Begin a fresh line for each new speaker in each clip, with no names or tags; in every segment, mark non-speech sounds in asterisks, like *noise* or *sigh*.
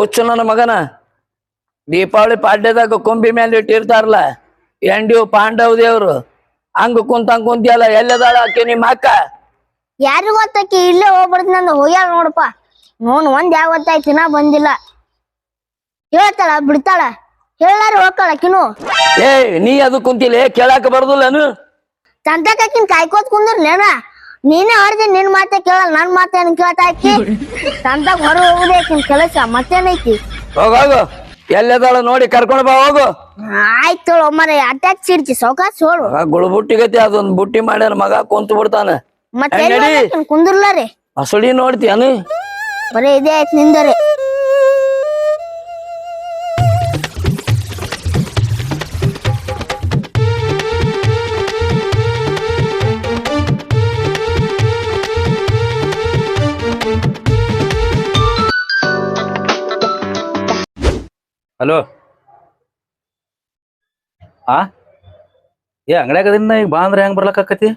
ಹುಚ್ಚು ನನ್ನ ಮಗನ. ದೀಪಾವಳಿ ಪಾಡ್ಯದಾಗ ಕೊಂಬಿ ಮೇಲೆ ಇಟ್ಟಿರ್ತಾರಲ್ಲ ಎಂಡಿಯು ಪಾಂಡವ್ ದೇವ್ರು. ಹಂಗ ಕುಂತಂಗ್ ಕುಂತಿಯಲ್ಲ ಎಲ್ಲದಾಳ ಆಕೆ ನಿಮ್ಮ ಅಕ್ಕ?
ಯಾರಿಗ್ ಗೊತ್ತಾಕಿ ಇಲ್ಲೇ ಹೋಗ್ಬಿಡ್ತು ನಂದು ಹೋಗ್ಯಾಳ ನೋಡಪ್ಪ. ನೋನ್ ಒಂದ್ ಯಾವ ಗೊತ್ತಾಯ್ತು ನಾ ಬಂದಿಲ್ಲ. ಹೇಳ್ತಾಳ ಬಿಡ್ತಾಳ. ಹೇಳಾರ ಹೋಗ್ತಾಳ ಕಿನು
ಏ ನೀ ಅದು ಕುಂತಿಲ್ಲ? ಕೇಳಾಕ ಬರ್ದಿಲ್ಲನು
ತಂತಕಿನ್ ಕಾಯ್ಕೋತ್ ಕುಂದಿರ್ಲೇನ? ನೀನೇ ಹೊಡೆದಿ ನಿನ್ ಮಾತೆ ಕೇಳಲ್ಲ ನನ್ ಮಾತೆ ಕೇಳ್ತಾ ಆಕಿ ಸಂತಾಗ *laughs* ಹೊರ ಹೋಗುದೇ ಆಕಿನ್ ಕೆಲಸ ಮತ್ತೇನೈತಿ
ಹೋಗೋಗು ಎಲ್ಲದಾಳ ನೋಡಿ ಕರ್ಕೊಂಡು ಬಾ ಹೋಗು.
ಆಯ್ತು ಒಮ್ಮರೆ ಅಟ್ಯಾಕ್ ಸಿಡ್ತಿ ಸೌಕಾಸ್ ಸೋಳು.
ಗುಳುಬುಟ್ಟಿಗತಿ ಅದೊಂದ್ ಬುಟ್ಟಿ ಮಾಡ ಮಗ ಕುಂತು ಬಿಡ್ತಾನ.
ಮತ್ತೆ
ರೀ? ನಡಿ. ನೋಡ್ತಿ ಅನು
ಬರೀ ಇದೇ ಆಯ್ತು ನಿಂದರಿ
ಹಲೋ ಆ? ಏ, ಅಂಗಡ್ಯಾಗ ಅದಿನ್ನ ಈಗ ಬಾ ಅಂದ್ರೆ ಹೆಂಗ್ ಬರ್ಲಕ್ಕಾಕತಿ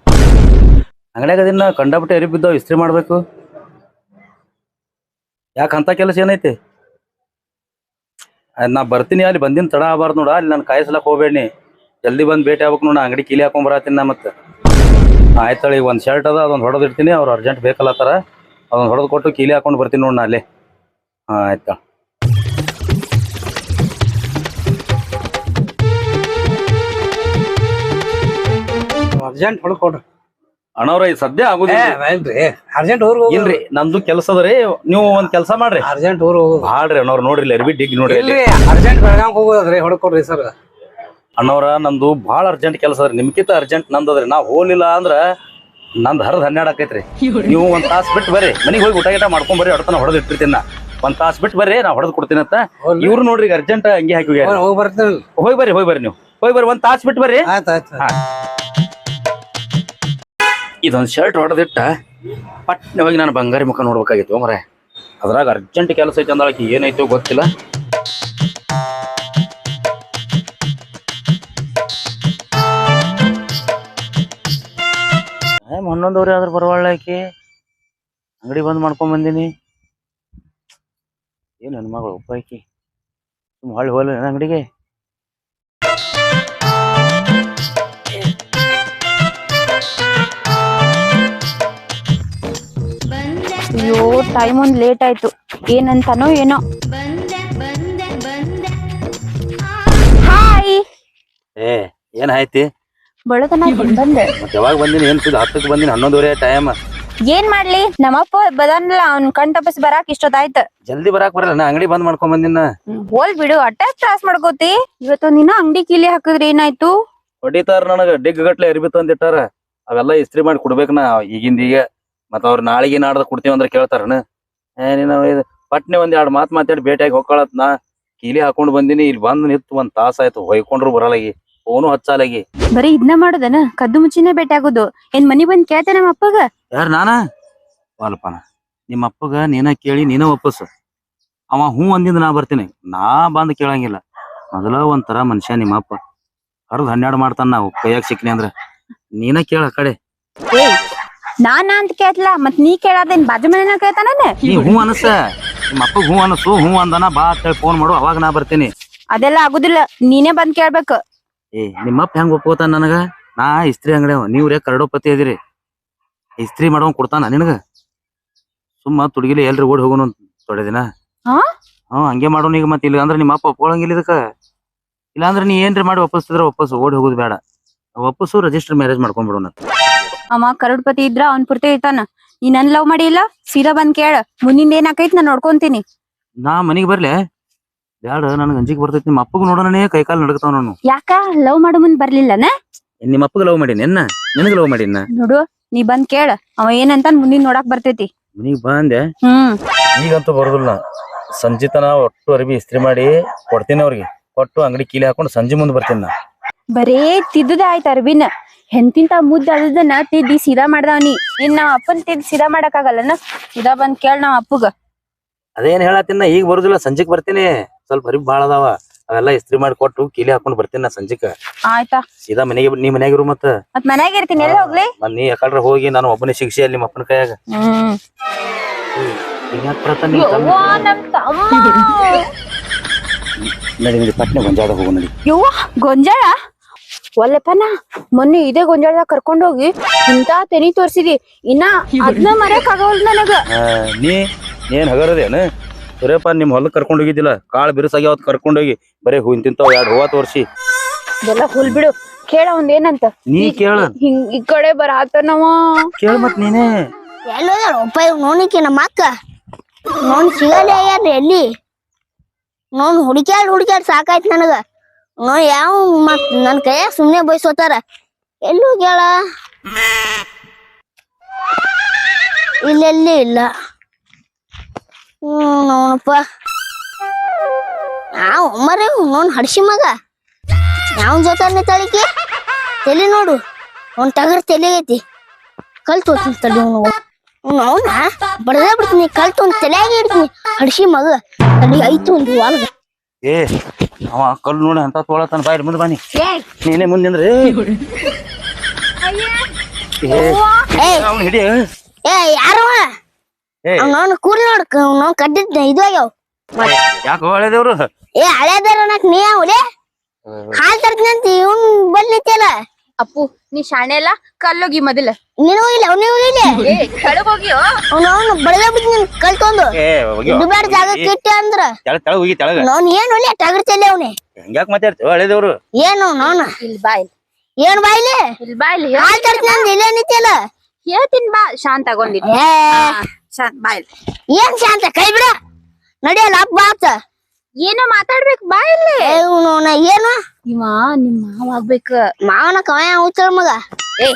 ಅಂಗಡ್ಯಾಗ ಅದಿನ್ನ ಕಂಡಬಿಟ್ಟು ಎರಿ ಇಸ್ತ್ರಿ ಮಾಡ್ಬೇಕು. ಯಾಕೆ ಅಂತ ಕೆಲಸ ಏನೈತಿ? ನಾ ಬರ್ತೀನಿ, ಅಲ್ಲಿ ಬಂದಿನ ತಡ ಆಗಬಾರ್ದು ನೋಡ, ಅಲ್ಲಿ ನಾನು ಕಾಯಿಸ್ಲಕ್ ಹೋಗ್ಬೇಡಿ ಜಲ್ದಿ ಬಂದು ಭೇಟಿ ಆಗ್ಬೇಕು ನೋಡ ಅಂಗಡಿ ಕೀಲಿ ಹಾಕೊಂಡ್ ಬರತ್ತೀನಿ ನಾ ಮತ್ತೆ. ಆಯ್ತಳಿ ಈಗ ಒಂದು ಶರ್ಟ್ ಅದ, ಅದೊಂದು ಹೊಡೆದು ಇರ್ತೀನಿ ಅವ್ರು ಅರ್ಜೆಂಟ್ ಬೇಕಲ್ಲ ತರ ಅದೊಂದು ಹೊಡೆದು ಕೊಟ್ಟು ಕೀಲಿ ಹಾಕೊಂಡು ಬರ್ತೀನಿ ನೋಡಿ ನಾ ಅಲ್ಲಿ. ಹಾಂ, ಆಯ್ತಾ
ಅರ್ಜೆಂಟ್ ಹೊಡ್ಕೊಡ್ರಿ
ಅಣ್ಣವ್ರ ಸದ್ಯ ಆಗುದಿಲ್ಲ.
ಏನ್ರಿ? ಅರ್ಜೆಂಟ್ ಊರ್
ಇಲ್ರಿ ನಮ್ದು ಕೆಲಸ ಅದ್ರಿ ನೀವು ಒಂದ್ ಕೆಲಸ ಮಾಡ್ರಿ.
ಅರ್ಜೆಂಟ್ ಊರ್ ಹೋಗೋದು.
ಹಾಡ್ರಿ ಅಣ್ಣವ್ರ ನೋಡ್ರಿ ಇಲ್ಲಿ ಅರ್ಬಿ ಡಿಗ್ ನೋಡ್ರಿ ಇಲ್ಲಿ.
ಇಲ್ರಿ ಅರ್ಜೆಂಟ್ ಬೆಳಗಾವ್ ಹೋಗೋದ್ರಿ ಹೊಡ್ಕೊಡ್ರಿ ಸರ್.
ಅಣ್ಣವ್ರ ನಂದು ಭಾಳ ಅರ್ಜೆಂಟ್ ಕೆಲಸ ಅದ್ರಿ ನಿಮ್ಕಿಂತ ಅರ್ಜೆಂಟ್ ನಂದದ್ರಿ. ನಾ ಹೋಗ್ಲಿಲ್ಲ ಅಂದ್ರ ನಂದ್ ಹರಿದ್ ಹನ್ನೆರಡು ಆಕೈತ್ರಿ. ನೀವು ಒಂದ್ ತಾಸ್ ಬಿಟ್ಟು ಬರ್ರಿ ಮನೆಗೆ ಹೋಗಿ ಊಟ ಗೀಟ ಮಾಡ್ಕೊಂಡ್ ಬರ್ರಿ ಹೊಡ್ತಾನ ಹೊಡೆದ್ ಇಟ್ಟಿರ್ತೀನಿ ನಾ. ಒಂದ್ ತಾಸ್ ಬಿಟ್ಟು ಬರ್ರಿ ನಾ ಹೊಡೆದ್ ಕೊಡ್ತೀನಿ ಅಂತ.
ಹೋಗ್ಲಿ.
ಇವ್ರು ನೋಡ್ರಿ ಈಗ ಅರ್ಜೆಂಟ್ ಹಂಗೆ ಹಾಕಿ.
ಹೋಗಿ ಬರ್ತೀನಿ.
ಹೋಗಿ ಬರ್ರಿ ಹೋಗಿ ಬರ್ರಿ ನೀವು. ಹೋಗಿ ಬರ್ರಿ ಒಂದ್ ತಾಸ್ ಬಿಟ್ಟು ಬರ್ರಿ.
ಆಯ್ತು ಆಯ್ತು
ಇದೊಂದ್ ಶರ್ಟ್ ಹೊಡೆದಿಟ್ಟ ಪಟ್ನೆ ಹೋಗಿ ನಾನು ಬಂಗಾರಿ ಮುಖ ನೋಡ್ಬೇಕಾಗಿತ್ತು ಮರೆ ಅದ್ರಾಗ ಅರ್ಜೆಂಟ್ ಕೆಲಸ ಐತೆ ಅಂದಾಕಿ ಏನಾಯ್ತೋ ಗೊತ್ತಿಲ್ಲ. ಹನ್ನೊಂದವ್ರಿ ಆದ್ರೆ ಬರವಾಳ ಆಕಿ. ಅಂಗಡಿ ಬಂದ್ ಮಾಡ್ಕೊಂಡ್ ಬಂದೀನಿ. ಏನು ನನ್ನ ಮಗಳು ಒಬ್ಬ ಆಕಿ. ಸುಮ್ ಹೊಳ್ಳಿ ಅಂಗಡಿಗೆ?
ಅಯ್ಯೋ ಟೈಮ್ ಒಂದ್ ಲೇಟ್ ಆಯ್ತು. ಏನಂತಾನೋ ಏನೋ. ಹಾಯ್
ಏ ಏನಾಯ್ತಿ
ಬಳತನ ಬಂದೆ.
ಮತ್ತೆ ಯಾವಾಗ ಬಂದಿನಿ? ಏನ್ ಸುದ್ದಿ? ಹತ್ತಕ್ಕೆ ಬಂದಿನಿ ಹನ್ನೊಂದುವರೆ ಟೈಮ್
ಏನ್ ಮಾಡ್ಲಿ? ನಮ್ಮಪ್ಪ ಬದನ್ಲ ಅವ್ನ್ ಕಣ್ ತಪ್ಪಿಸ್ ಬರಾಕ್ ಇಷ್ಟೊತ್ತಾಯ್ತ.
ಜಲ್ದಿ ಬರಾಕ್ ಬರಲ್ಲ ನಾ ಅಂಗಡಿ ಬಂದ್ ಮಾಡ್ಕೊಂಡ್ ಬಂದಿನ.
ಹೋಲ್ ಬಿಡು ಅಟ್ಟ ತ್ರಾಸ್ ಮಾಡ್ಕೋತಿ. ಇವತ್ತು ನೀನು ಅಂಗಡಿ ಕೀಲಿ ಹಾಕಿದ್ರೆ ಏನಾಯ್ತು?
ಹೊಡಿತಾರ ನನಗ ಡಿಗ್ ಗಟ್ಲೆ ಅರಿಬಿತ್ತು ತಂದಿಟ್ಟಾರ ಅವೆಲ್ಲ ಇಸ್ತ್ರಿ ಮಾಡಿ ಕೊಡ್ಬೇಕು ನಾ ಈಗಿಂದ ಈಗ. ಮತ್ತ ಅವ್ರ ನಾಳೆಗೆ ನಾಡ್ದ ಕೊಡ್ತೀವಿ ಅಂದ್ರೆ ಕೇಳ್ತಾರನ? ಏ ನೀನು ಇದು ಪಟ್ನೆ ಒಂದ್ ಎರಡ್ ಮಾತ್ ಮಾತಾಡಿ ಭೇಟಿಯಾಗಿ ಹೋಗ್ಕೊಳತ್ ನಾ. ಕೀಲಿ ಹಾಕೊಂಡ್ ಬಂದಿನಿ ಇಲ್ಲಿ ಬಂದ್ ನಿಂತು ಒಂದ್ ತಾಸ ಆಯ್ತು ಹೊಯ್ಕೊಂಡ್ರು ಬರಲಾಗಿ ಫೋನು ಹಚ್ಚಾಲಾಗಿ
ಬರೀ ಇದನ್ನ ಮಾಡೋದನ? ಕದ್ದು ಮುಚ್ಚಿನೇ ಭೇಟಿ ಆಗೋದು ಏನ್ ಮನಿ ಬಂದ್ ಕೇಳ್ತೆ ನಮ್ಮ ಅಪ್ಪಗ?
ಯಾರ ನಾನ? ಅಲ್ಪನ ನಿಮ್ಮ ಅಪ್ಪಗ ನೀನ ಕೇಳಿ ನೀನ ವಾಪಸ್. ಅವ ಹ್ಞೂ ಅಂದಿಂದ ನಾ ಬರ್ತೀನಿ. ನಾ ಬಂದ್ ಕೇಳಂಗಿಲ್ಲ. ಮೊದಲ ಒಂಥರ ಮನುಷ್ಯ ನಿಮ್ಮ ಅಪ್ಪ. ಹರ್ದು ಹನ್ನೆರಡು ಮಾಡ್ತಾನ ನಾವು ಕೈಯಾಗ ಸಿಕ್ನಿ ಅಂದ್ರ. ನೀನ ಕೇಳ ಕಡೆ.
ನಾನ ಅಂತ ಕೇಳ್ತಲ ಮತ್ ನೀ ಕೇಳಾದೇನ್ ಬಾಜು ಮನೆನ ಕೇಳ್ತಾನೆ
ನೀ ಹೂ ಅನಸ ನಿಮ್ಮ ಅಪ್ಪಗ್ ಹೂ ಅನಸು ಹ್ಞೂ ಅಂದನ ಬಾ ಅಂತೇಳಿ ಫೋನ್ ಮಾಡು ಅವಾಗ ನಾ ಬರ್ತೀನಿ.
ಅದೆಲ್ಲ ಆಗುದಿಲ್ಲ ನೀನೇ ಬಂದ್ ಕೇಳ್ಬೇಕು.
ಏ ನಿಮ್ಮಪ್ಪ ಹೆಂಗ್ ಒಪ್ಕೋತಾನ ನನಗ? ನಾ ಇಸ್ತ್ರಿ ಅಂಗಡಿ ನೀವ್ರೇ ಕರಡೋಪತಿ ಅದಿರಿ. ಇಸ್ತ್ರಿ ಮಾಡೋನ್ ಕೊಡ್ತಾನ ನಿನಗ? ಸುಮ್ಮ ತುಡುಗಿಲಿ ಎಲ್ರಿ ಓಡಿ ಹೋಗೋನು ತೊಡೆ ದಿನ.
ಹಾ?
ಹ್ಮ್ ಹಂಗೆ ಮಾಡೋನ್ ಈಗ ಮತ್ತೆ ಇಲ್ಲ ಅಂದ್ರೆ ನಿಮ್ಮ ಅಪ್ಪ ಒಪ್ಕೊಳಂಗಿಲ್ಲ ಇದಕ್ಕ. ಇಲ್ಲಾಂದ್ರೆ ನೀ ಏನ್ರಿ ಮಾಡಿ ಒಪ್ಪಿಸ್ತಿದ್ರ ವಾಪಸ್ ಓಡಿ ಹೋಗುದು ಬೇಡ. ವಾಪಸ್ಸು ರಿಜಿಸ್ಟರ್ ಮ್ಯಾರೇಜ್ ಮಾಡ್ಕೊಂಡ್ಬಿಡೋಣ
ಅವ ಕರೋಡ್ಪತಿ ಇದ್ರ ಅವ್ನ್ ಪೂರ್ತಿ ಇರ್ತಾನ. ನೀ ನನ್ ಲವ್ ಮಾಡಿ ಇಲ್ಲ ಸೀದಾ ಬಂದ್ ಕೇಳ. ಮುಂದಿಂದ ಏನ್ ಆಕೈತ್ ನಾ ನೋಡ್ಕೊಂತೀನಿ.
ನಾ ಮನಿಗ್ ಬರ್ಲೆ? ಬ್ಯಾಡ ನನಗೆ ಅಂಜಿಕೆ ಬರ್ತೈತಿ. ನಿಮ್ಮ ಅಪ್ಪಗ ನೋಡೋಣನೇ ಕೈಕಾಲ್ ನಡಗತಾವ ನಾನು
ಯಾಕ? ಲವ್ ಮಾಡೋ ಮುಂದ್ ಬರ್ಲಿಲ್ಲನ?
ನಿಮ್ಮ ಅಪ್ಪಗ ಲವ್ ಮಾಡೀನಿ? ಎನ್ನ? ನಿನಗ ಲವ್ ಮಾಡೀನ
ನೋಡು ನೀ ಬಂದ್ ಕೇಳ. ಅವ ಏನಂತ ಮುಂದಿನ ನೋಡಾಕ್ ಬರ್ತೈತಿ.
ಮನಿಗ್ ಬಂದೆ
ಹ್ಮ್.
ಈಗಂತೂ ಬರೋದಿಲ್ಲ. ಸಂಜಿತನ ಒಟ್ಟು ಅರಿವಿ ಇಸ್ತ್ರಿ ಮಾಡಿ ಕೊಡ್ತೀನಿ ಅವ್ರಿಗೆ. ಕೊಟ್ಟು ಅಂಗಡಿ ಕೀಲಿ ಹಾಕೊಂಡು ಸಂಜೆ ಮುಂದೆ ಬರ್ತೀನಿ ನಾ.
ಬರೇ ತಿದ್ದುದ ಆಯ್ತ ಅರ್ಬಿನ. ಎಂತಿಂತ ಮುದ್ದ ಅದನ್ನ ತಿದ್ದಿ ಸೀದಾ ಮಾಡ್ದಾವನಿ ಇನ್ ನಾವ್ ಅಪ್ಪನ್ ತಿದ್ದಿ ಸೀದಾ ಮಾಡಕ್ ಆಗಲ್ಲನ ಸೀದಾ ಬಂದ್ ಕೇಳ ನಾವ್ ಅಪ್ಪಗ.
ಅದೇನ್ ಹೇಳತ್ತಿನ ಈಗ ಬರುದಿಲ್ಲ ಸಂಜೆಕ್ ಬರ್ತೀನಿ. ಸ್ವಲ್ಪ ಅರಿವಿ ಬಾಳ ಅದಾವ. ಅವೆಲ್ಲ ಇಸ್ತ್ರಿ ಮಾಡಿ ಕೊಟ್ಟು ಕೀಲಿ ಹಾಕೊಂಡ್ ಬರ್ತೀನಿ ನಾ ಸಂಜೆಕ.
ಆಯ್ತಾ?
ಸೀದಾ ಮನೆಗೆ ನೀ ಮನ್ಯಾಗಿರು ಮತ್ತ.
ಮತ್ ಮನ್ಯಾಗ ಇರ್ತೀನಿ ಎಲ್ಲ ಹೋಗ್ಲಿ?
ಮತ್ ನೀ ಯಾಕಡ್ರ ಹೋಗಿ ನಾನು ಒಬ್ಬನೇ ಶಿಕ್ಷೆ ಅಲ್ಲಿ ನಿಮ್ಮ ಅಪ್ಪನ ಕೈಯಾಗ.
ಹ್ಮ್.
ನಡಿ ನಡಿ ಪಟ್ನೆ ಗೊಂಜಾಳ ಹೋಗು ನಡಿ.
ಯವ್ವ ಗೊಂಜಾಳ? ಒಲ್ಲೆಪ್ಪನ ಮೊನ್ನೆ ಇದೇ ಗೊಂಜಾಳದಾಗ ಕರ್ಕೊಂಡ್ ಹೋಗಿ ಇಂತ ತೆನಿ ತೋರ್ಸಿದಿ. ಇನ್ನ ಅದ್ನ ಮರೆಯಕ್ ಆಗವಲ್ ನನಗ.
ನೀ ಏನ್ ಹಗರದೇನ? ಸರಿಯಪ್ಪ ನಿಮ್ ಹೊಲಕ್ ಕರ್ಕೊಂಡ್ ಹೋಗಿದ್ದಿಲ್ಲ ಬಿರುಸಾಗಿ ಅವತ್ ಕರ್ಕೊಂಡ್ ಹೋಗಿ ಬರೇ ಹೂವಿನ ತಿಂತಾವ ಎರಡು ಹೂವ ತೋರಿಸಿ.
ಇದೆಲ್ಲ ಹುಲ್ ಬಿಡು. ಕೇಳ ಒಂದ್ ಏನಂತ
ನೀ ಕೇಳ.
ಹಿಂಗ್ ಈ ಕಡೆ ಬರಾತನವ.
ಕೇಳ ಮತ್ ನೀನೇ.
ಎಲ್ಲೋದಾರ ನಮ್ಮ ಅಕ್ಕ. ನೋನ್ ಸಿಗಲ್ಲ ಎಲ್ಲಿ? ನೋನ್ ಹುಡುಕ್ಯಾಡ್ ಹುಡುಕ್ಯಾಡ್ ಸಾಕಾಯ್ತು ನನಗ. ನೋ ಯಾವ ಮತ್ ನನ್ ಕೈಯಾಗ ಸುಮ್ನೆ ಬಯಸೋತಾರ ಎಲ್ಲೂ ಕೇಳ ಇಲ್ಲೆಲ್ಲಿ ಇಲ್ಲ. ಹ್ಮ್ ನೋನಪ್ಪ ನಾವು ಮರೆ ಅವನ್ ಹಡ್ಸಿ ಮಗ. ಯಾವ ಜೊತೆ ತಳಿಕೆ? ತಲೆ ನೋಡು. ಅವ್ನ ಟಗರ್ ತಲೆ ಐತಿ. ಕಲ್ ತೋತೀನಿ ತಡಿ ಅವ್ನು ಅವನ ಬಡದ ಬಿಡ್ತೀನಿ. ಕಲ್ತು ಒಂದ್ ತಲೆಯಾಗಿ ಇಡ್ತೀನಿ. ಹಡ್ಸಿ ಮಗ. ತಲೆ ಐತು ಒಂದು ವಾಲ್ಗ.
ಏ ಅವ ಕಲ್ಲು ನೋಡಿ ಅಂತ ತೋಳತನ ಬಾಯಿ ಮುಂದೆ ಬಾನಿ ನೀನೇ ಮುಂದೆ ನಿಂದ್ರೆ. ಅವ್ನ ಹಿಡಿ
ಏ ಯಾರವ
ಏ.
ಕೂಲ್ ಕೂರ್ಲಿ ಅವನು ಅವ್ನು ಕಡ್ಡಿದ್ ಇದು ಆಗ್ಯಾವ.
ಯಾಕೆ ಹೊಳೆದೇವ್ರು?
ಏ ಹಳೇದಾರ ಅನ್ನಕ್ ನೀ ಅವಲೆ ಹಾಲ್ ತರ್ತೀನಿ ಅಂತ ಇವ್ನ್ ಬಂದ್ನಿತ್ತಲ್ಲ
ಅಪ್ಪು ನೀ ಶಾಣೆ ಎಲ್ಲ ಕಲ್ಲೋಗಿ ಮೊದಲ.
ನೀನು ಇಲ್ಲ ಅವ್ನು ಇಲ್ಲ
ಏ ಕೆಳಗ್ ಹೋಗಿಯೋ?
ಅವ್ನು ಅವ್ನು ಬಡದ ಬಿಡ್ತೀನಿ ಕಲ್ ತೊಂದು
ಏ
ದುಬಾರಿ ಜಾಗಕ್ಕೆ ಇಟ್ಟೆ ಅಂದ್ರ.
ತೆಳಗ್ ತೆಳಗ್ ಹೋಗಿ ತೆಳಗ
ನಾನು ಏನು ಒಳ್ಳೆ ಟಗರ್ ತಲೆ ಅವನೇ?
ಹಂಗ್ಯಾಕ್ ಮಾತಾಡ್ತೀವ ಹಳೆದೇವ್ರು?
ಏನು
ನಾನು? ಬಾ ಇಲ್ಲಿ.
ಏನ್ ಬಾಯ್ಲಿ
ಇಲ್ಲಿ? ಬಾ ಇಲ್ಲಿ
ಹಾಲ್ ತರ್ತೀನಿ ಅಂದ್ ಇಲ್ಲೇ ನಿಂತಿಯಲ್ಲ
ಹೇಳ್ತೀನಿ ಬಾ ಶಾಂತ ತಗೊಂಡಿದ್
ಏ.
ಶಾಂತ್ ಬಾ ಇಲ್ಲಿ.
ಏನ್ ಶಾಂತ ಕೈ ಬಿಡ. ನಡಿಯಲ್ಲ ಹಬ್ಬ ಆತ.
ಏನೋ ಮಾತಾಡ್ಬೇಕು ಬಾ ಇಲ್ಲಿ.
ಏನ?
ಇವ ನಿಮ್ ಮಾವ ಆಗ್ಬೇಕ.
ಮಾವನ ಕವಯ ಮಗ.
ಏ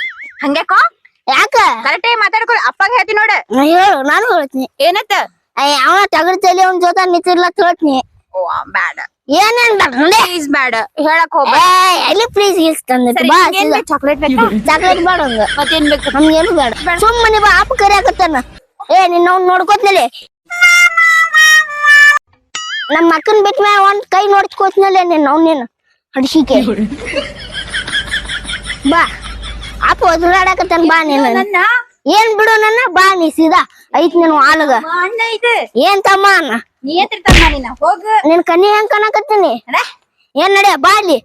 ಹಂಗ್ಯಾಕೋ?
ಯಾಕ?
ಕರೆಕ್ಟ್ ಮಾತಾಡ್ಕೊ ಅಪ್ಪಗ ಹೇಳ್ತೀನಿ ನೋಡ.
ಹೇಳು ನಾನು ಹೇಳ್ತೀನಿ.
ಏನತ್ತ?
ಅವನ ಟಗರ್ ತಲೆ ಅವ್ನ ಜೊತೆ ನಿಂತಿರ್ಲ ಹೇಳ್ತೀನಿ
ಓ ಬ್ಯಾಡ.
ಏನೇನ್
ಪ್ಲೀಸ್ ಬ್ಯಾಡ ಹೇಳಕ್ ಹೋಗ್ಬೇಡ.
ಎಲ್ಲಿ ಪ್ಲೀಸ್ ಗೀಸ್ ತಂದಿತ್ತು ಬಾ
ಚಾಕ್ಲೇಟ್ ಬೇಕಾ?
ಚಾಕ್ಲೇಟ್ ಬೇಡ ಹಂಗ
ಮತ್ತೇನ್ ಬೇಕು?
ನಮ್ಗೇನು ಬೇಡ. ಸುಮ್ಮನೆ ಬಾ ಅಪ್ಪ ಕರಿಯಾಕತ್ತಾನ. ಏ ನಿನ್ನ ನೋಡ್ಕೋತ್ನಲ್ಲಿ? ನಮ್ಮ ಅಕ್ಕನ್ ಬಿಟ್ಟ ಮ್ಯಾಗ ಒಂದ್ ಕೈ ನೋಡ್ಕೋತ್ನಲ್ಲ ನಿನ್ನ ಅವ್ನ ನೀನು? ಹಡ್ಸಿಕೆ ಬಾ. ಅಪ್ಪ ಒದ್ರಾಡಕತ್ತಾನ ಬಾ ನೀನು.
ನನ್ನ?
ಏನ್ ಬಿಡು ನನ್ನ? ಬಾ ನೀ ಸೀದಾ. ಐತ್ ನೀನು ಆಲಗ.
ಅಣ್ಣ ಇದೆ.
ಏನ್ ತಮ್ಮ ಅನ್ನ
ನೀ ಎತ್ತಿರ್ತಾನ ನೀನ? ಹೋಗ.
ನಿನ್ ಕಣ್ಣಿ ಹೆಂಗ್ ಕಾಣಕತ್ತೀನಿ? ಏನ್ ನಡೆ ಬಾ ಅಲ್ಲಿ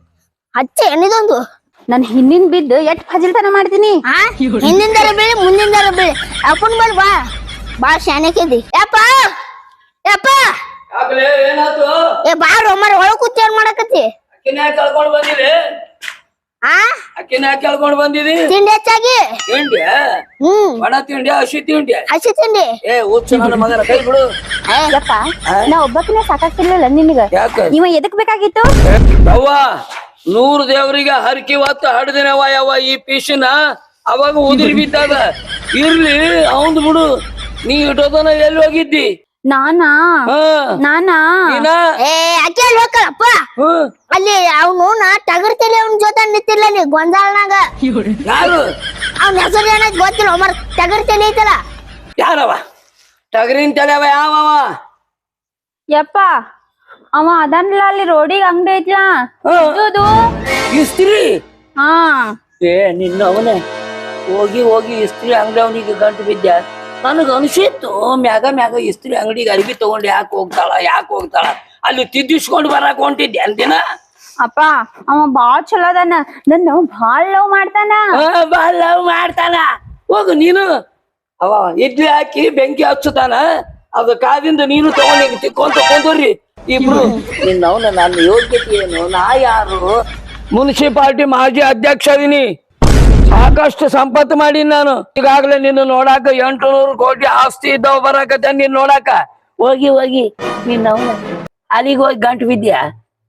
ಹಚ್ಚೆ ಏನಿದೊಂದು?
ನನ್ ಹಿಂದಿನ ಬಿದ್ದು ಎಷ್ಟ್ ಫಜಿಲ್ತನ ಮಾಡ್ತೀನಿ?
ಆ? ಹಿಂದಿಂದರ ಬೀಳಿ ಮುಂದಿಂದರ ಬೀಳಿ. ಅಪ್ಪನ್ ಬಲ್ ಬಾ. ಬಾ ಶಾನೆಕಿದಿ ಯಪ್ಪ! ಯಪ್ಪ!
ಯಾಕಲೇ ಏನಾತು
ಏ ಬಾರ ಒಮ್ಮರ ಒಳಗ್ ಕೂತ್ ಏನ್ ಮಾಡಕತ್ತಿ?
ಅಕ್ಕಿನ ಕಳ್ಕೊಂಡ್ ಬಂದಿರಿ
ಆ?
ಅಕ್ಕಿನ ಕಳ್ಕೊಂಡ್ ಬಂದಿದಿ?
ತಿಂಡಿ ಹೆಚ್ಚಾಗಿ?
ತಿಂಡಿ
ಹ್ಮ್.
ಒಣ ತಿಂಡಿ ಹಸಿ ತಿಂಡಿ?
ಹಸಿ ತಿಂಡಿ.
ಏ ಹುಚ್ಚು ನನ್ನ ಮಗನ ಕೈ ಬಿಡು.
ಯಪ್ಪ ನಾ ಒಬ್ಬಕಿನ ಸಾಕಾಗ್ತಿರ್ಲಿಲ್ಲ ನಿನಗ.
ಯಾಕ?
ಇವ ಎದಕ್ ಬೇಕಾಗಿತ್ತು?
ಅವ್ವ ನೂರು ದೇವರಿಗೆ ಹರಕಿ ಹೊತ್ತು ಹಡ್ದಿನವ ಯಾವ ಈ ಪಿಶನ ಅವಾಗ ಉದುರಿ ಬಿದ್ದಾಗ ಇರ್ಲಿ ಅವಂದ್ ಬಿಡು. ನೀ ಇಟ್ಟೋದನ ಎಲ್ಲಿ ಹೋಗಿದ್ದಿ?
ನಾನಾ?
ಹಾ.
ನಾನಾ?
ನೀನ?
ಏ ಅಕ್ಕಿ ಅಲ್ಲಿ ಅಲ್ಲಿ ಅವನು ನಾ ಟಗರ್ ಅವನ ಅವ್ನ ಜೊತೆ ನಿತ್ತಿಲ್ಲ ನೀ ಗೊಂಜಾಳ್ನಾಗ.
ಯಾರು?
ಅವ್ನ ಹೆಸರು ಏನೈತ್ ಗೊತ್ತಿಲ್ಲ ಒಮ್ಮರ್ ಟಗರ್ ತಲೆ ಐತಲ್ಲ.
ಯಾರವ? ಟಗರಿನ ತಲೆವ ಯಾವವ?
ಯಪ್ಪ ಅವ ಅದನ್ನ ಅಲ್ಲಿ ರೋಡಿಗೆ ಅಂಗಡಿ ಐತ್ಲಾ. ಇದು
ಇಸ್ತ್ರಿ?
ಹಾ.
ಏ ನಿನ್ನ ಅವನೇ. ಹೋಗಿ ಹೋಗಿ ಇಸ್ತ್ರಿ ಅಂಗಡಿ ಅವನಿಗೆ ಗಂಟು ಬಿದ್ದ ನನಗ ಅನಿಸಿತ್ತು ಮ್ಯಾಗ ಮ್ಯಾಗ ಇಸ್ತ್ರಿ ಅಂಗಡಿಗೆ ಅರ್ಬಿ ತಗೊಂಡು ಯಾಕೆ ಹೋಗ್ತಾಳ ಯಾಕೆ ಹೋಗ್ತಾಳ? ಅಲ್ಲಿ ತಿದ್ದಿಸ್ಕೊಂಡು ಬರಾಕ್ ಹೊಂಟಿದ್ದೆ ಅಂದಿನ?
ಅಪ್ಪ ಅವ ಬಾಳ್ ಚಲೋ ಅದಾನ ನನ್ನ ಬಾಳ್ ಲವ್ ಮಾಡ್ತಾನ.
ಬಾಳ ಲವ್ ಮಾಡ್ತಾನ. ಹೋಗು ನೀನು. ಅವ ಇಡ್ಲಿ ಹಾಕಿ ಬೆಂಕಿ ಹಚ್ಚುತ್ತಾನ. ಅದು ಕಾದಿಂದ ನೀನು ತಗೊಂಡು ತಿಕ್ಕೊಂತ ಕೊಂದ್ರಿ ಇಬ್ರು. ನಿನ್ನ ಅವನ ನನ್ನ ಯೋಗ್ಯತೆ ಏನು? ನಾ ಯಾರು? ಮುನ್ಸಿಪಾಲ್ಟಿ ಮಾಜಿ ಅಧ್ಯಕ್ಷ ಅದೀನಿ ಸಾಕಷ್ಟು ಸಂಪತ್ತು ಮಾಡೀನಿ ನಾನು. ಈಗಾಗಲೇ ನಿನ್ನ ನೋಡಾಕ ಎಂಟು ನೂರು ಕೋಟಿ ಆಸ್ತಿ ಇದ್ದವ ಬರಾಕತ್ತ ನೀನ್ ನೋಡಾಕ. ಹೋಗಿ ಹೋಗಿ. ನಿನ್ನ ಅಲ್ಲಿಗೆ ಹೋಗಿ ಗಂಟು ಬಿದ್ಯಾ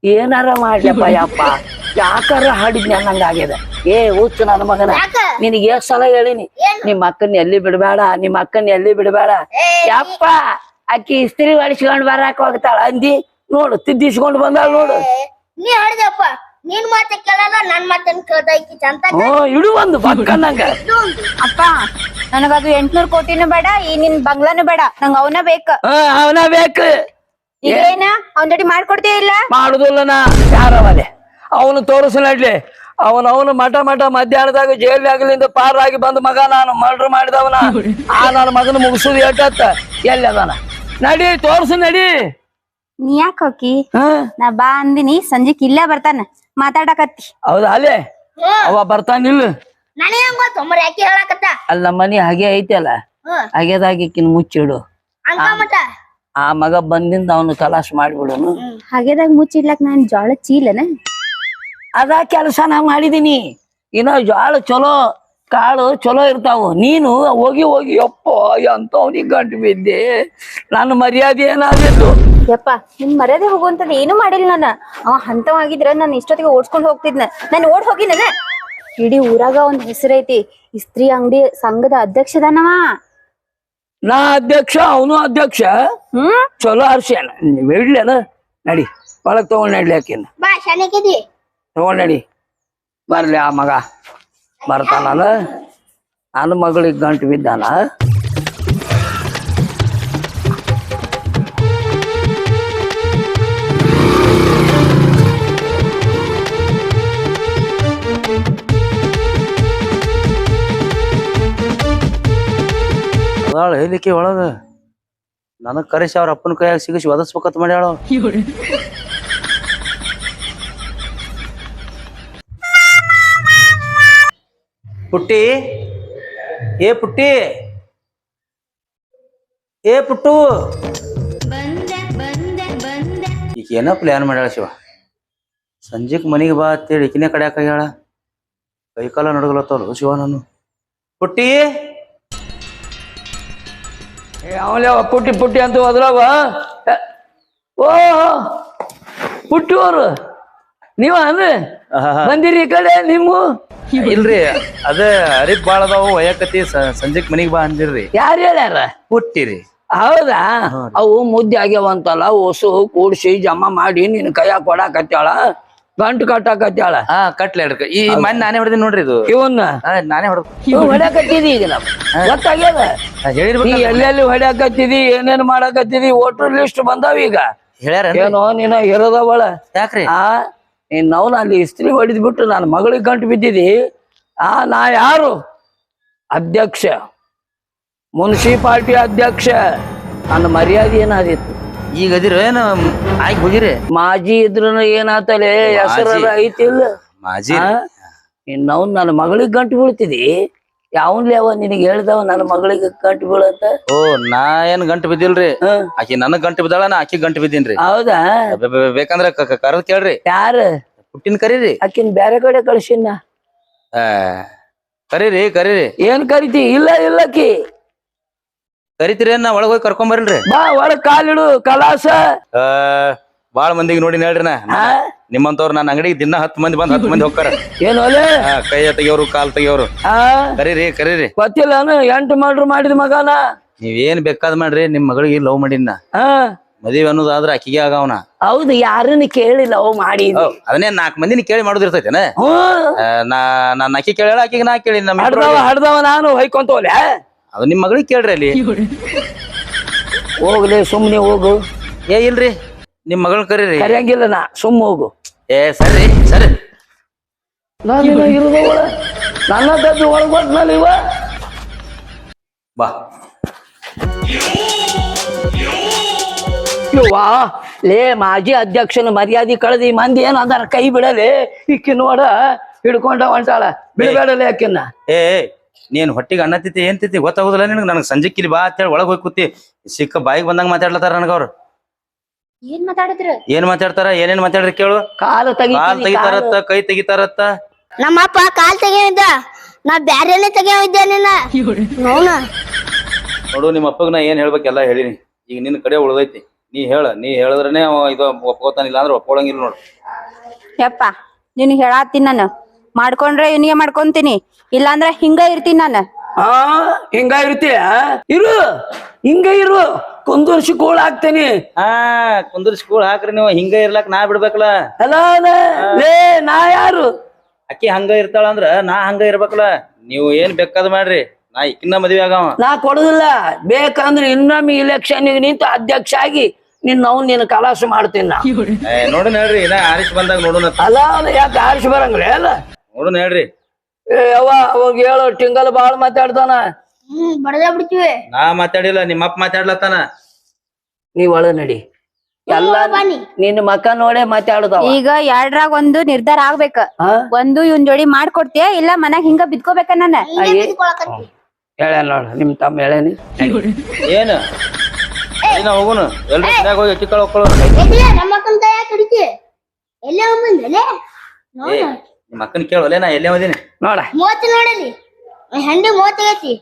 ಏನಾರ ಮಾಡ್ಲಪ್ಪ ಯಪ್ಪ. ಯಾಕಾರ ಹಾಡಿದ್ನಿ ಹಂಗಾಗ್ಯದ ಏ ಹುಚ್ಚು ನನ್ನ ಮಗನ? ನಿನಗೆ ಎಷ್ಟ್ ಸಲ ಹೇಳಿನಿ. ನಿಮ್ಮ ಅಕ್ಕನ್ ಎಲ್ಲಿ ಬಿಡಬೇಡ? ನಿಮ್ಮ ಅಕ್ಕನ್ ಎಲ್ಲಿ ಬಿಡಬೇಡ? ಯಪ್ಪ ಅಕ್ಕಿ ಇಸ್ತ್ರಿ ಹೊಡಿಸ್ಕೊಂಡ್ ಬರಾಕ ಹೋಗ್ತಾಳ ಅಂದಿ. ನೋಡು ತಿದ್ದಿಸ್ಕೊಂಡ್ ಬಂದಾಳ ನೋಡು.
ನೀ ನೀನ್ ಮಾತೆ ಕೇಳಲ್ಲ ನನ್ ಮಾತನ್ ಕೇಳ್ದ ಅಂತ
ಓ ಇಡು ಒಂದು ಬಕ್ಕನ್ನಂಗ
ಅಪ್ಪ ನನಗದು ಎಂಟ್ನೂರ್ ಕೋಟಿನೂ ಬೇಡ ಈ ನಿನ್ ಬಂಗ್ಲಾನು ಬೇಡ ನಂಗ ಅವನ ಬೇಕ.
ಅವನ ಬೇಕು.
ಈಗ ಏನ ಅವನ್ ಜೊತೆ ಮಾಡ್ಕೊಡ್ತೀಯ ಇಲ್ಲ?
ಮಾಡುದಿಲ್ಲ ನಾ ಯಾರವಲೆ ಅವನು ತೋರಿಸ್ ನಡ್ಲಿ ಅವನ ಅವನು ಮಠ ಮಠ ಮಧ್ಯಾಹ್ನದಾಗ ಜೈಲ್ನಾಗಲಿಂದ ಪಾರಾಗಿ ಬಂದ ಮಗ ನಾನು ಮರ್ಡರ್ ಮಾಡಿದವನ. ಆ ನನ್ನ ಮಗನ ಮುಗಿಸುದು ಎಟ್ಟತ್ತ ಎಲ್ಲಿ ಅದಾನ? ನಡಿ ತೋರ್ಸು ನಡಿ.
ನೀ ಯಾಕೆ ಹೋಕಿ?
ಹಾ
ನಾ ಬಾ ಅಂದಿನಿ ಸಂಜೆಕ್ ಇಲ್ಲೇ ಬರ್ತಾನ. ಮಾತಾಡಕತ್ತಿ.
ಹೌದಾ ಅಲ್ಲೇ? ಅವ ಬರ್ತಾನಿಲ್ಲ
ನನಗೆ ಹೆಂಗ್ ಗೊತ್ತು? ಮರ ಯಾಕೆ ಹೇಳಕತ್ತ?
ಅಲ್ಲಿ ನಮ್ಮ ಮನಿ ಹಾಗೆ ಐತಿ ಅಲ್ಲ.
ಹಾಗೆದಾಗಿ
ಹಾಗೆದಾಗಿಕ್ಕಿನ್ ಮುಚ್ಚಿಡು. ಆ ಮಗ ಬಂದಿಂದ ಅವನು ತಲಾಶ್ ಮಾಡಿಬಿಡೋನು
ಹಾಗೆದಾಗ ಮುಚ್ಚಿಡ್ಲಕ್ ನಾನ್ ಜೋಳ ಚೀಲನ?
ಅದ ಕೆಲಸ ನಾ ಮಾಡಿದೀನಿ. ಇನ್ನ ಜ್ವಾಳ ಚಲೋ ಕಾಳು ಚಲೋ ಇರ್ತಾವು. ನೀನು ಹೋಗಿ ಹೋಗಿ ಯಪ್ಪ ಅಂತವನಿಗೆ ಗಂಟು ಬಿದ್ದೆ? ನನ್ನ ಮರ್ಯಾದೆ ಏನಾಗಿತ್ತು
ಯಪ್ಪ ನಿನ್ ಮರ್ಯಾದೆ ಹೋಗುವಂತದ್ ಏನು ಮಾಡಿಲ್ಲ ನಾನು. ಅವ ಹಂತವಾಗಿದ್ರ ನಾನು ಇಷ್ಟೊತ್ತಿಗೆ ಓಡ್ಸ್ಕೊಂಡು ಹೋಗ್ತಿದ್ನ. ನಾನು ಓಡ್ ಹೋಗಿನ ಇಡೀ ಊರಾಗ ಒಂದ್ ಹೆಸರೈತಿ. ಇಸ್ತ್ರಿ ಅಂಗಡಿ ಸಂಘದ ಅಧ್ಯಕ್ಷದನವ.
ನಾ ಅಧ್ಯಕ್ಷ ಅವನು ಅಧ್ಯಕ್ಷ.
ಹ್ಮ್?
ಚಲೋ ಹರ್ಷನ ನೀವ್ ಇಡ್ಲೇನ ನಡಿ ಒಳಗ್ ತಗೊಂಡ್ ನಡ್ಲಿ ಆಕಿನ
ಬಾ
ತಗೊಂಡ್ ನಡಿ. ಬರ್ಲಿ ಆ ಮಗ. ಬರ್ತಾನ ನನ್ನ ಮಗಳಿಗೆ ಗಂಟು ಬಿದ್ದಾನ?
ಅದಾಳ, ಹೇಳಿಕೆ ಒಳಗ. ನನಗ್ ಕರೆಸಿ ಅವ್ರ ಅಪ್ಪನ ಕೈಯಾಗ ಸಿಗಿಸಿ ಒದಸ್ಬೇಕತ್ ಮಾಡ್ಯಾಳ ಪುಟ್ಟಿ, ಏ ಪುಟ್ಟಿ. ಏ ಪುಟ್ಟು. ಈಗ ಏನೋ ಪ್ಲಾನ್ ಮಾಡ್ಯಾಳ ಶಿವ? ಸಂಜೆಕ್ ಮನಿಗೆ ಬಾ ಅಂತೇಳಿ ಈಕಿನೇ ಕಡೆ ಕೈ ಕಾಲ ನಡಗಲತ್ತವಳು ಶಿವ ನಾನು ಪುಟ್ಟಿ.
ಅವಲೇ ಪುಟ್ಟಿ ಪುಟ್ಟಿ ಅಂತ ಹೋದ್ರವ. ಓ ಪುಟ್ಟಿ ಅವರು ನೀವ ಅಂದ್ರೆ ಬಂದಿರಿ ಈ ಕಡೆ ನಿಮ್ಮ
ಇಲ್ರಿ ಅದ ಅರಿಪ್ ಬಾಳ ಅದಾವ ಒಯ್ಯಕತಿ ಸಂಜೆಕ್ ಮನಿಗ್ ಬಾ ಅಂದಿರ್ರಿ.
ಯಾರು ಹೇಳ್ಯಾರ?
ಪುಟ್ಟಿರಿ.
ಹೌದಾ? ಅವು ಮುದ್ದೆ ಆಗ್ಯಾವಂತಲ್ಲ ಹೊಸು ಕೂಡ್ಸಿ ಜಮಾ ಮಾಡಿ ನಿನ್ ಕೈಯಾಗ ಕೊಡಾಕತ್ಯಾಳ. ಗಂಟು ಕಟ್ಟಾಕತ್ಯಾಳ
ಹಾ ಕಟ್ಲೆ ಹೇಳ್ರಿ ಈ ಮನ್ ನಾನೇ ಹೊಡೆದಿ ನೋಡ್ರಿ ಇದು.
ಇವನ್ನ?
ಹಾ, ನಾನೇ ಹೊಡೆದ್
ಹೊಡ್ಯಾಕತ್ತಿದಿ ಈಗ ಗೊತ್ತಾಗ್ಯದ? ನೀ ಎಲ್ಲೆಲ್ಲಿ ಹೊಡ್ಯಾಕತ್ತಿದಿ ಏನೇನ್ ಮಾಡಾಕತ್ತಿದಿ ವೋಟರ್ ಲಿಸ್ಟ್ ಬಂದಾವ ಈಗ.
ಹೇಳ್ಯಾರ
ಏನೋ ನೀನ ಇರೋದವಳ
ಯಾಕ್ರಿ?
ಆ ನೀನ್ ನಾವು ಅಲ್ಲಿ ಇಸ್ತ್ರಿ ಹೊಡಿದ್ ಬಿಟ್ಟು ನನ್ನ ಮಗಳಿಗೆ ಗಂಟು ಬಿದ್ದಿದಿ. ಆ ನಾ ಯಾರು? ಅಧ್ಯಕ್ಷ. ಮುನ್ಸಿಪಾಲ್ಟಿ ಅಧ್ಯಕ್ಷ. ನನ್ನ ಮರ್ಯಾದೆ ಏನಾದಿತ್ತು
ಈಗ ಅದಿರ ಏನ ಆಗಿ ಹೋಗಿರಿ?
ಮಾಜಿ ಇದ್ರ ಏನಾತಲೆ ಹೆಸರ. ಐತಿಲ್ಲ.
ಮಾಜಿ.
ನಾವು ನನ್ನ ಮಗಳಿಗೆ ಗಂಟು ಬೀಳ್ತಿದಿ? ಯಾವನ್ಲಿ ಅವ ನಿನಗೆ ಹೇಳ್ದವ ನನ್ನ ಮಗಳಿಗೆ ಗಂಟು ಬೀಳಂತ?
ಓ ನಾ ಏನ್ ಗಂಟು ಬಿದ್ದಿಲ್ರಿ? ಆಕಿ ನನಗ್ ಗಂಟು ಬಿದ್ದಾಳ ನಾ ಆಕಿ ಗಂಟು ಬಿದ್ದೀನ್ರಿ.
ಹೌದಾ?
ಬೇಕಂದ್ರ ಕ- ಕ- ಕೇಳ್ರಿ.
ಯಾರ?
ಹುಟ್ಟಿನ ಕರೀರಿ.
ಆಕಿನ್ ಬ್ಯಾರೆ ಕಡೆ ಕಳ್ಸಿನ
ಕರೀರಿ ಕರೀರಿ.
ಏನ್ ಕರಿತಿ? ಇಲ್ಲ ಇಲ್ಲಕಿ
ಕರಿತೀರಿ ನಾ ಒಳಗ್ ಹೋಗಿ ಕರ್ಕೊಂಬರ್ರಿ
ಬಾ ಒಳಗ್ ಕಾಲಿಡು ಕಲಾಸ.
ಆ ಬಾಳ ಮಂದಿಗೆ ನೋಡಿ ಹೇಳ್ರಿ ನಾ? ನಿಮ್ಮಂತವ್ರು ನನ್ನ ಅಂಗಡಿಗೆ ದಿನ ಹತ್ತು ಮಂದಿ ಬಂದ್ ಹತ್ತು ಮಂದಿ ಹೋಗ್ತಾರ.
ಏನು ಒಲೆ?
ಆ, ಕೈ ತೆಗಿಯೋರು ಕಾಲ್ ತೆಗಿಯೋರು.
ಆ
ಕರೀರಿ ಕರೀರಿ.
ಗೊತ್ತಿಲ್ಲ ಎಂಟು ಮಾಡ್ರು ಮಾಡಿದ ಮಗನ.
ನೀವೇನ್ ಬೇಕಾದ್ ಮಾಡ್ರಿ ನಿಮ್ ಮಗಳಿಗೆ ಲವ್ ಮಾಡಿನ
ಆ
ಮದುವೆ ಅನ್ನೋದಾದ್ರ ಅಕ್ಕಿಗೆ ಆಕಿಗೆ ಆಗವನ.
ಹೌದು ಯಾರನ್ನ ಕೇಳಿಲ್ಲ ಅವ್ ಮಾಡಿ
ಅದನ್ನೇ ನಾಲ್ಕು ಮಂದಿನ ಕೇಳಿ ಮಾಡುದಿರ್ತೈತೆ
ಹ್ಮ್.
ನಾ ನಾನ್ ಆಕಿ ಕೇಳ ಆಕಿಗೆ ನಾ ಕೇಳಿ ನಮ್ಮ
ಹಡ್ದವ ಹಡ್ದವ ನಾನು ಹೊಯ್ಕೊಂತ
ಅದು ನಿಮ್ಮ ಮಗಳಿಗೆ ಕೇಳ್ರಿ ಅಲ್ಲಿ.
ಹೋಗ್ಲಿ ಸುಮ್ನೆ ಹೋಗು.
ಏ ಇಲ್ರಿ ನಿಮ್ ಮಗಳ್ ಕರೀರಿ.
ಕರೆಯಂಗಿಲ್ಲ ನಾ ಸುಮ್ ಹೋಗು.
ಏ ಸರಿ ಸರಿ.
ನಾನು ಇರುದ ಒಳ. ನನ್ನ ಒಳಗ್ ಇವ?
ಬಾ.
ವಾ ಲೇ ಮಾಜಿ ಅಧ್ಯಕ್ಷನ ಮರ್ಯಾದೆ ಕಳೆದಿ ಮಂದಿ ಏನು ಅಂದಾರ ಕೈ ಬಿಡಲಿ? ಇಕ್ಕಿ ನೋಡ ಹಿಡ್ಕೊಂಡ ಹೊಂಟಾಳ ಬಿಡಬೇಡಲೇ ಅಕ್ಕಿನ್ನ.
ಏ ಏ, ನೀನ್ ಹೊಟ್ಟಿಗೆ ಅನ್ನ ತಿತ್ತಿ ಏನ್ ತಿತ್ತಿ ಗೊತ್ತಾಗುದಿಲ್ಲ ನಿನಗೆ? ನನಗೆ ಸಂಜೆ ಕಿಲಿ ಬಾ ಅಂತೇಳಿ ಒಳಗ್ ಹೋಗಿ ಕೂತಿ. ಸಿಕ್ಕ ಬಾಯಿಗೆ ಬಂದಂಗ ಮಾತಾಡ್ಲತ್ತಾರ ನನಗ ಅವ್ರು
ಏನ್ ಮಾತಾಡಿದ್ರ?
ಏನ್ ಮಾತಾಡ್ತಾರ ಏನೇನ್ ಮಾತಾಡ್ರಿ ಕೇಳು.
ಕಾಲು
ಕಾಲ್ ತಗಿತಾರತ್ತ ಕೈ ತೆಗಿತಾರತ್ತ.
ನಮ್ಮಪ್ಪ ಕಾಲ್ ತೆಗಿಯೋದ. ನಾ ಬ್ಯಾರೆನೆ ತೆಗಿಯೋದ್ದೆ ನಿನ್ನ. ನೋನ.
ನೋಡು ನಿಮ್ಮ ಅಪ್ಪಗ್ ನಾ ಏನ್ ಹೇಳ್ಬೇಕೆಲ್ಲ ಹೇಳಿನಿ. ಈಗ ನಿನ್ನ ಕಡೆ ಉಳ್ದೈತಿ. ನೀ ಹೇಳ ನೀ ಹೇಳದ್ರನೇ ಅವ ಇದು ಒಪ್ಕೋತಾನಿಲ್ಲ ಅಂದ್ರೆ ಒಪ್ಕೊಳಂಗಿಲ್ಲ ನೋಡು.
ಯಪ್ಪ ನಿನ್ ಹೇಳಾತೀನಿ ನಾನು. ಮಾಡ್ಕೊಂಡ್ರೆ ಇವನಿಗೆ ಮಾಡ್ಕೊಂತೀನಿ. ಇಲ್ಲಾಂದ್ರ ಹಿಂಗ ಇರ್ತೀನಿ ನಾನು.
ಆ ಹಿಂಗ ಇರ್ತೀಯ? ಇರು ಹಿಂಗ ಇರು. ಕುಂದರ್ಸಿ ಕೂಳ ಹಾಕ್ತೇನಿ.
ಹಾ ಕುಂದ್ರ ಸ್ಕೂಲ್ ಹಾಕ್ರಿ ನೀವು. ಹಿಂಗ ಇರ್ಲಕ್ ನಾ ಬಿಡ್ಬೇಕಲ್ಲ.
ಅಲ್ಲ ಲೇ ನಾ ಯಾರು?
ಅಕ್ಕಿ ಹಂಗ ಇರ್ತಾಳ ಅಂದ್ರ ನಾ ಹಂಗ ಇರ್ಬೇಕಲ್ಲ. ನೀವು ಏನ್ ಬೇಕಾದ್ ಮಾಡ್ರಿ. ನಾ ಇಕ್ಕಿನ್ನ ಮದ್ವೆ ಆಗವ.
ನಾ ಕೊಡುದಿಲ್ಲ. ಬೇಕಂದ್ರೆ ಇನ್ನೊಮ್ಮೆ ಇಲೆಕ್ಷನ್ ನಿಂತು ಅಧ್ಯಕ್ಷ ಆಗಿ ನಿನ್ನ ಅವ್ನು ನಿನ್ನ ಕಲಾಸ ಮಾಡ್ತೀನಿ ನಾ.
ನೋಡ್ರಿ ನೋಡೋಣ ಹೇಳ್ರಿ ಇನ್ನ ಆರಿಸಿ ಬಂದಾಗ ನೋಡೋಣ.
ಅಲ್ಲ ಅವ್ನು ಯಾಕೆ ಆರಿಸಿ ಬರಂಗ್ರಿ ಅಲ್ಲ.
ನೋಡೋಣ ಹೇಳ್ರಿ.
ಏ ಅವಾಗ ಹೇಳು ಟಿಂಗಲ್ ಬಾಳ್ ಮಾತಾಡ್ತಾನ
ಹ್ಮ್ ಬಡದ ಬಿಡ್ತೀವಿ.
ನಾ ಮಾತಾಡಿಲ್ಲ ನಿಮ್ಮ ಅಪ್ಪ ಮಾತಾಡ್ಲತ್ತಾನ.
ನೀ ಒಳ ನಡಿ. ಎಲ್ಲ
ಬನ್ನಿ.
ನಿನ್ನ ಮಕ್ಕ ನೋಡೇ ಮಾತಾಡುದವ.
ಈಗ ಎರಡ್ರಾಗ ಒಂದು ನಿರ್ಧಾರ ಆಗ್ಬೇಕ. ಒಂದು ಇವನ್ ಜೋಡಿ ಮಾಡ್ಕೊಡ್ತೀಯ ಇಲ್ಲ ಮನ್ಯಾಗ ಹಿಂಗ ಬಿದ್ಕೋಬೇಕ
ಬಿದ್ಕೊಳಕತ್ತಿ.
ಹೇಳ ನೋಡ ನಿಮ್ ತಮ್ಮ ಹೇಳೇನಿ.
ಏನು? ಹೋಗುನು? ಎಲ್ಲ ಮನ್ಯಾಗ ಹೋಗಿ
ನಮ್ಮ ಅಕ್ಕನ್ ಕಡಿತಿ ಎಲ್ಲೇ ಬಂದಲೆ
ಏ ನಿಮ್ಮ ಕೇಳೋಲ್ಲ ಕೇಳೋಲೆ ನಾ ಎಲ್ಲೇ ಓದಿನಿ
ನೋಡ.
ಮೂವತ್ತು ನೋಡಲಿ ಹೆಂಡಿ ಮೂವತ್ತೈತಿ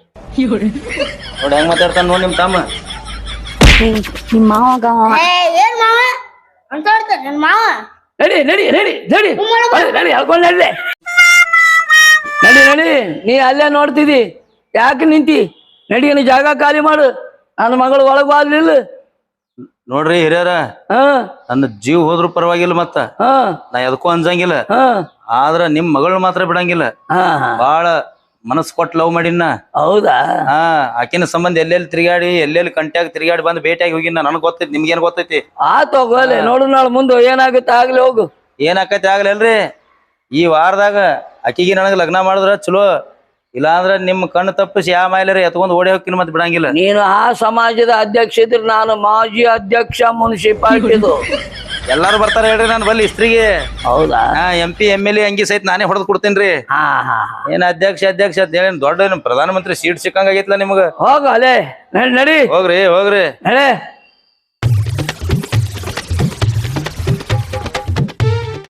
ನೋಡಿ ಹೆಂಗ್ ಮಾತಾಡ್ತಾನ ನೋಡಿ ನಿಮ್ ತಮ್ಮ.
ನಿಮ್ ಮಾವಾಗ
ಏ ಏನ್ ಮಾವ? ಅಂತ ಹೇಳ್ತಾರ ನನ್ ಮಾವ.
ನಡಿ ನಡಿ ನಡಿ ನಡಿ. ನಡಿ ಹೇಳ್ಕೊಂಡ್ ನಡಿ. ನಡಿ ನಡಿ. ನೀ ಅಲ್ಲೇ ನೋಡ್ತಿದಿ. ಯಾಕೆ ನಿಂತಿ? ನಡಿ ನೀ ಜಾಗ ಖಾಲಿ ಮಾಡು. ನನ್ನ ಮಗಳು ಒಳಗ್ ಬಾರ್ಲಿಲ್ಲ
ನೋಡ್ರಿ ಹಿರಿಯರ
ಹಾ.
ನನ್ನ ಜೀವ ಹೋದ್ರು ಪರವಾಗಿಲ್ಲ ಮತ್ತ.
ಹಾ.
ನಾ ಎದಕ್ಕೂ ಅಂಜಂಗಿಲ್ಲ.
ಹಾ.
ಆದ್ರ ನಿಮ್ ಮಗಳ್ ಮಾತ್ರ ಬಿಡಂಗಿಲ್ಲ.
ಹಾ.
ಬಾಳ ಮನಸ್ ಕೊಟ್ಟು ಲವ್ ಮಾಡಿನ
ಹೌದಾ?
ಹಾ ಆಕಿನ ಸಂಬಂಧ ಎಲ್ಲೆಲ್ಲಿ ತಿರುಗಾಡಿ ಎಲ್ಲೆಲ್ಲಿ ಕಂಟ್ಯಾಗ ತಿರುಗಾಡಿ ಬಂದು ಭೇಟಿಯಾಗಿ ಹೋಗಿನ ನನಗ್ ಗೊತ್ತೈತಿ ನಿಮ್ಗೇನ್ ಗೊತ್ತೈತಿ?
ಆತ್ ಹೋಗೋಲೆ ನೋಡು ನಾಳೆ ಮುಂದೆ ಏನಾಗುತ್ತೆ ಆಗ್ಲಿ ಹೋಗು.
ಏನಾಕೈತಿ ಆಗ್ಲಿಲ್ರಿ ಈ ವಾರದಾಗ ಆಕಿಗೆ ನನಗ್ ಲಗ್ನ ಮಾಡಿದ್ರ ಚಲೋ ಇಲ್ಲಾಂದ್ರ ನಿಮ್ ಕಣ್ಣು ತಪ್ಪಿಸಿ ಯಾವ ಮಾಯಲರಿ ಎತ್ಕೊಂಡ್ ಓಡಿ ಹೋಗಿ ಮತ್ತೆ ಬಿಡಂಗಿಲ್ಲ.
ನೀನು ಆ ಸಮಾಜದ ಅಧ್ಯಕ್ಷ ಇದ್ರೆ ನಾನು ಮಾಜಿ ಅಧ್ಯಕ್ಷ ಮುನ್ಸಿಪಾಲ್ಟಿದು *laughs*
ಎಲ್ಲಾರು ಬರ್ತಾರ ಹೇಳ್ರಿ ನಾನು ಬಲ್ಲಿ ಇಸ್ತ್ರಿಗೆ.
ಹೌದಾ?
ಹಾ M P M L A ಅಂಗಿ ಸಹಿತ ನಾನೇ ಹೊಡೆದು ಕೊಡ್ತೇನ್ರಿ.
ಹಾ ಹಾ.
ಏನ್ ಅಧ್ಯಕ್ಷ ಅಧ್ಯಕ್ಷ ಅಂತ ಹೇಳಿ ದೊಡ್ಡ ಏನ್ ಪ್ರಧಾನಮಂತ್ರಿ ಸೀಟ್ ಸಿಕ್ಕಂಗ ಆಗೈತ್ಲ ನಿಮ್ಗ?
ಹೋಗ ಅಲೆ ನಡಿ ನಡಿ.
ಹೋಗ್ರಿ ಹೋಗ್ರಿ.
ನಡೆ.